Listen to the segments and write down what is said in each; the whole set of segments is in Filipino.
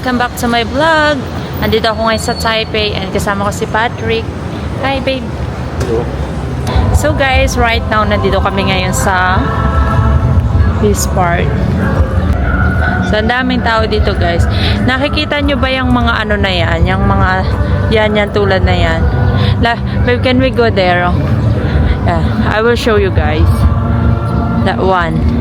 Welcome back to my vlog. Andito ako ngayon sa Taipei and kasama ko si Patrick. Hi babe! So guys, right now nandito kami ngayon sa Peace Park. So ang daming tao dito guys. Nakikita nyo ba yung mga ano na yan? Yung mga yan yan tulad na yan. La, babe, can we go there? Yeah, I will show you guys. That one.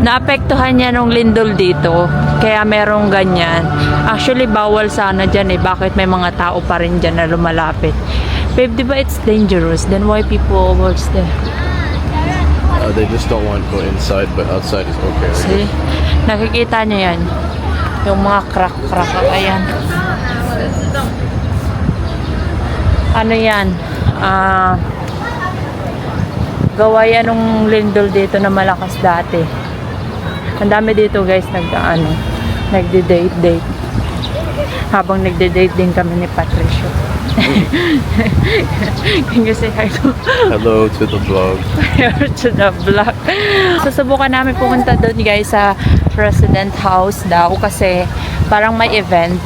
Naapektuhan niya nung lindol dito. Kaya merong ganyan. Actually, bawal sana dyan eh. Bakit may mga tao pa rin dyan na lumalapit? Babe, di ba it's dangerous? Then why people was there? Uh, they just don't want to go inside, but outside is okay. See? Nakikita niyo yan. Yung mga crack-crack. Ayan. Ano yan? Ah... gawa yan nung lindol dito na malakas dati. Ang dami dito guys nag ano, nagde-date date. Habang nagde-date din kami ni Patricio. Can you say hi to Hello to the vlog. prior to the vlog. Susubukan namin pumunta doon guys sa President House daw kasi parang may event.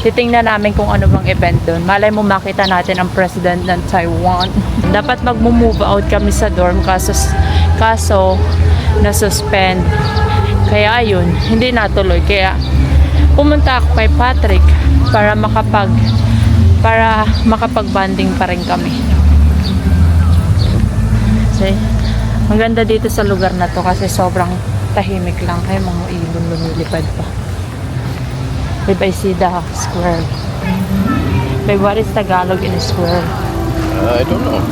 Titingnan namin kung ano bang event doon. Malay mo makita natin ang President ng Taiwan. Dapat mag-move out kami sa dorm kaso, kaso na-suspend. Kaya ayun, hindi natuloy. Kaya pumunta ako kay Patrick para makapag para makapag-banding pa rin kami. Kasi, ang ganda dito sa lugar na to kasi sobrang tahimik lang. Ay, mga ibon lumilipad pa. Babe, I see the square. Babe, what is Tagalog in square? Uh, I don't know.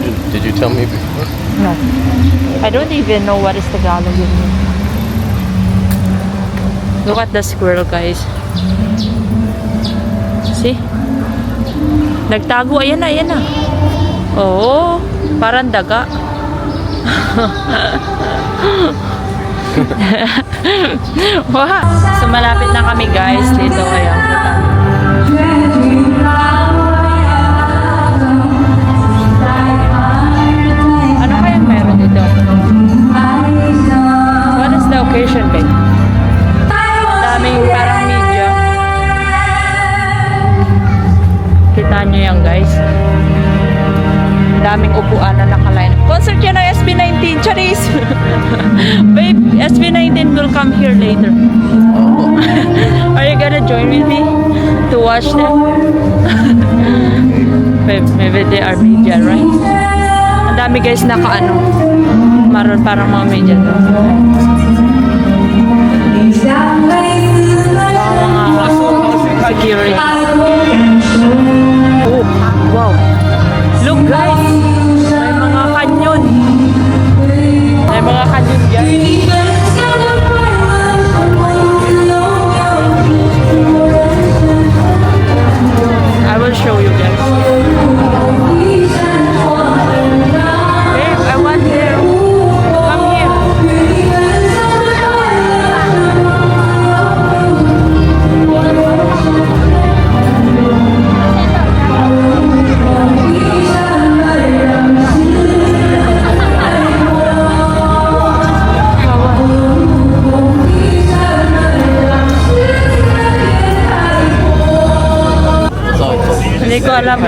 You did, did you tell me before? No. I don't even know what is Tagalog in Look at the squirrel, guys. See? Nagtago. Ayan na, ayan na. Oo. Parang daga. wow. So, malapit na kami, guys. Dito, ayan. Ano kayang meron dito? What is the occasion, babe? Kita nyo yan, guys. daming upuan na nakaline. Concert yan ng SB19, Charis! Babe, SB19 will come here later. Are you gonna join with me to watch them? Babe, maybe they are media, right? Ang dami guys naka ano, maroon parang mga media mga security.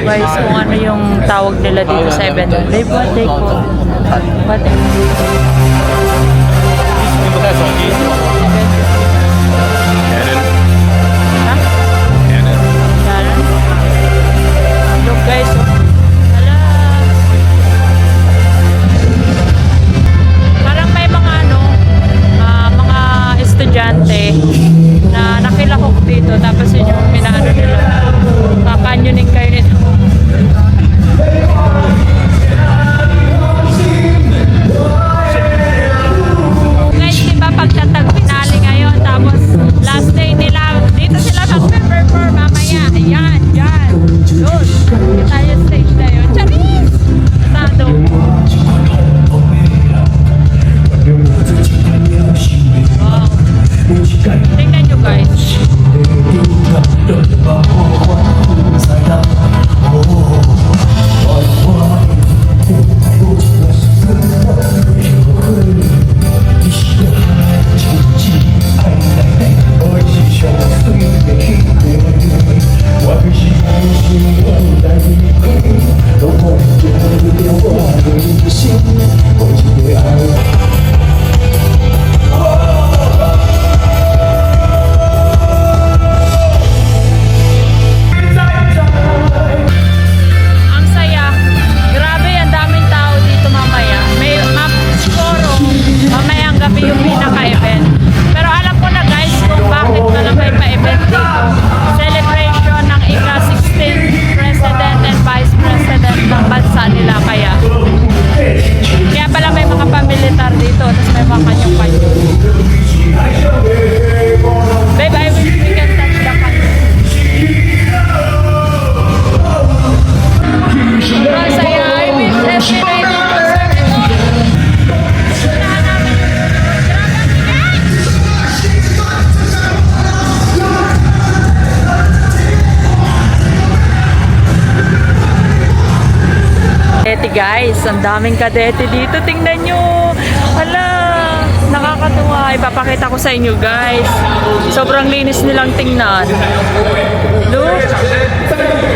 Guys kung ano yung tawag nila dito sa event. Babe, what they call? What they mga estudyante na nakilahok dito tapos yun Ang daming kadete dito. Tingnan nyo. Ala, nakakatuwa. Ipapakita ko sa inyo, guys. Sobrang linis nilang tingnan. Look.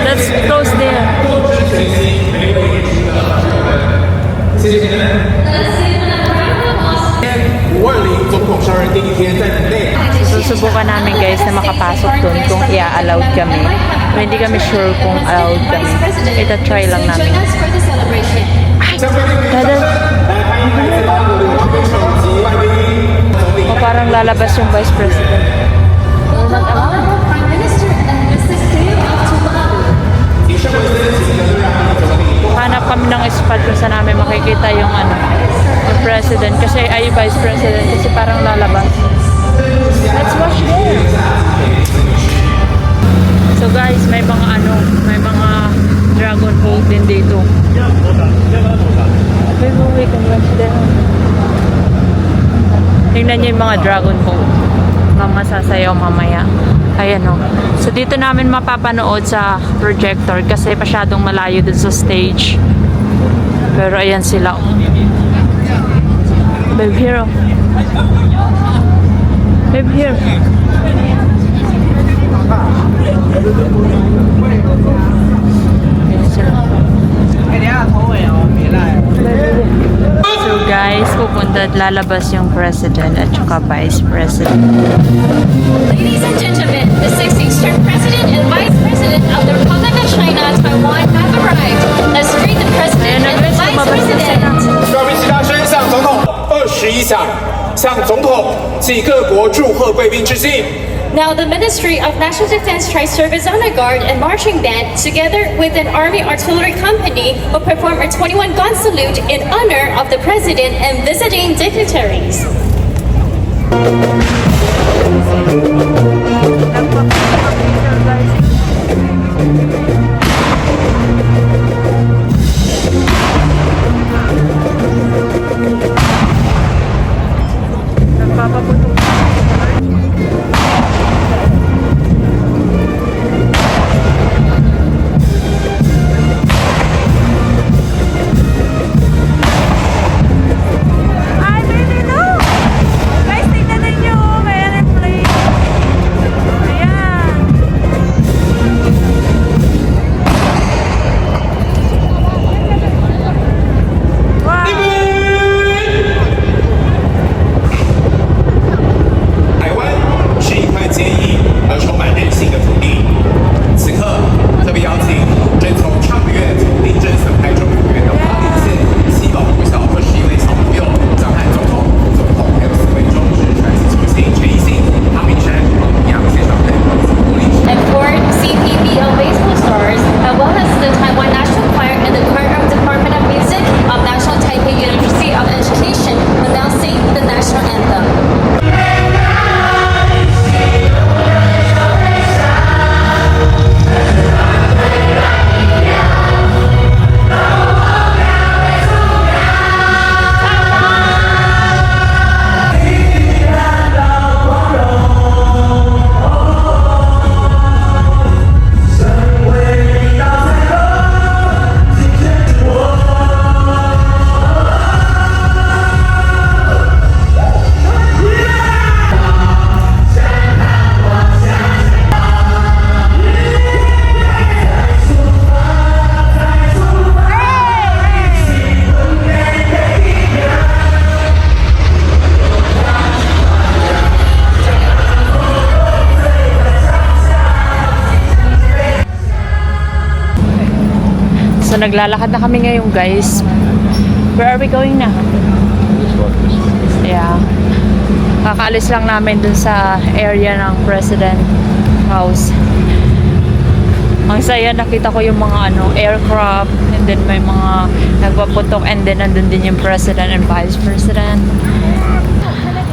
Let's close there. Susubukan namin guys na makapasok doon kung i-allowed kami. Pero hindi kami sure kung allowed kami. Ito try lang namin. Dada, o parang lalabas yung vice president. Hanap kami ng spot kung saan namin makikita yung ano, yung president. Kasi ay vice president kasi parang lalabas. Let's watch there. So guys, may mga ano, may mga dragon boat din dito. Wait, we can watch them. Tingnan niyo yung mga dragon boat. Mga sasayaw mamaya. Ayan o. So dito namin mapapanood sa projector kasi masyadong malayo dun sa stage. Pero ayan sila. oh. Babe, here. oh. Babe, here. Ayan sila. So guys, pupunta at lalabas yung president at saka vice president. Ladies and gentlemen, the 16th term President and Vice President of the Republic of China, Taiwan have arrived. Let's greet the President and the Vice President. 十一响，向总统及各国祝贺贵宾致敬。 Now, the Ministry of National Defense Tri-Service Honor Guard and Marching Band, together with an Army Artillery Company, will perform a 21 gun salute in honor of the President and visiting dignitaries. Naglalakad na kami ngayon guys. Where are we going na? Yeah. Kakaalis lang namin dun sa area ng President House. Ang saya, nakita ko yung mga ano, aircraft and then may mga nagpaputok and then nandun din yung President and Vice President.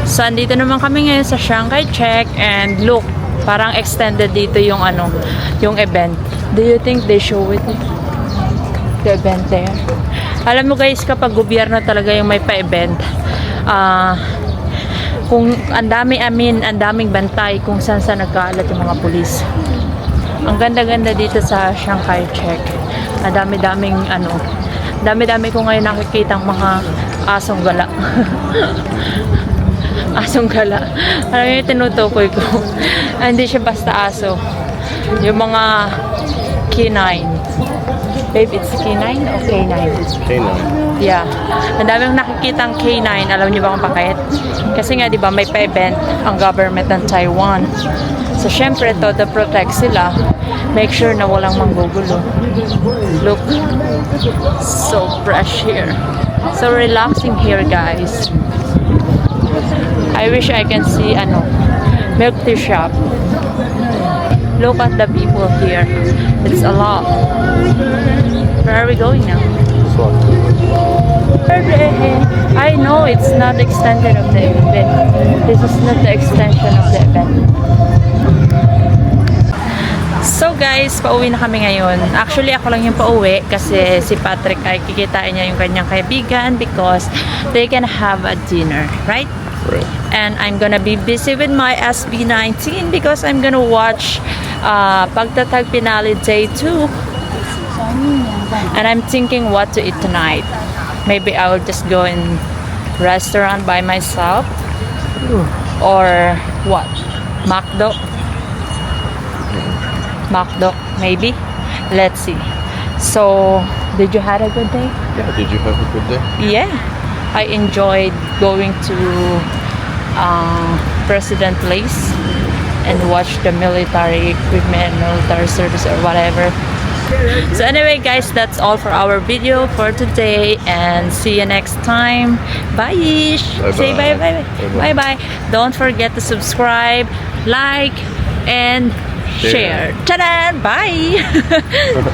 So, andito naman kami ngayon sa Shanghai Check and look, parang extended dito yung ano, yung event. Do you think they show it? The event there. Alam mo guys, kapag gobyerno talaga yung may pa-event, ah, kung ang dami amin, ang daming bantay kung saan saan nagkaalat yung mga pulis. Ang ganda-ganda dito sa Shanghai Check. Ang dami-daming ano, Dami-dami ko ngayon nakikita mga asong gala. asong gala. Ano yung tinutukoy ko? Hindi siya basta aso. Yung mga canine. Babe, it's canine o canine? Canine. Yeah. Ang daming nakikitang K9. Alam niyo ba kung bakit? Kasi nga, di ba, may pa-event ang government ng Taiwan. So, syempre, to, to protect sila. Make sure na walang manggugulo. Look. So fresh here. So relaxing here, guys. I wish I can see, ano, milk tea shop. Look at the people here. It's a lot. Where are we going now? This one. I know it's not extended of the event. This is not the extension of the event. So guys, pauwi na kami ngayon. Actually, ako lang yung pauwi kasi si Patrick ay kikitain niya yung kanyang kaibigan because they can have a dinner, right? Right. And I'm gonna be busy with my SB19 because I'm gonna watch uh, Pagtatag Pinali Day 2. And I'm thinking what to eat tonight. Maybe I will just go in restaurant by myself or what? Macdo? Macdo, maybe. Let's see. So, did you had a good day? Yeah. Did you have a good day? Yeah, I enjoyed going to uh, President Place and watch the military equipment, military service or whatever. So anyway guys, that's all for our video for today and see you next time. Bye! ish Say bye bye. Bye Bye-bye. bye. Don't forget to subscribe, like, and share. Share. Ta-da! Bye!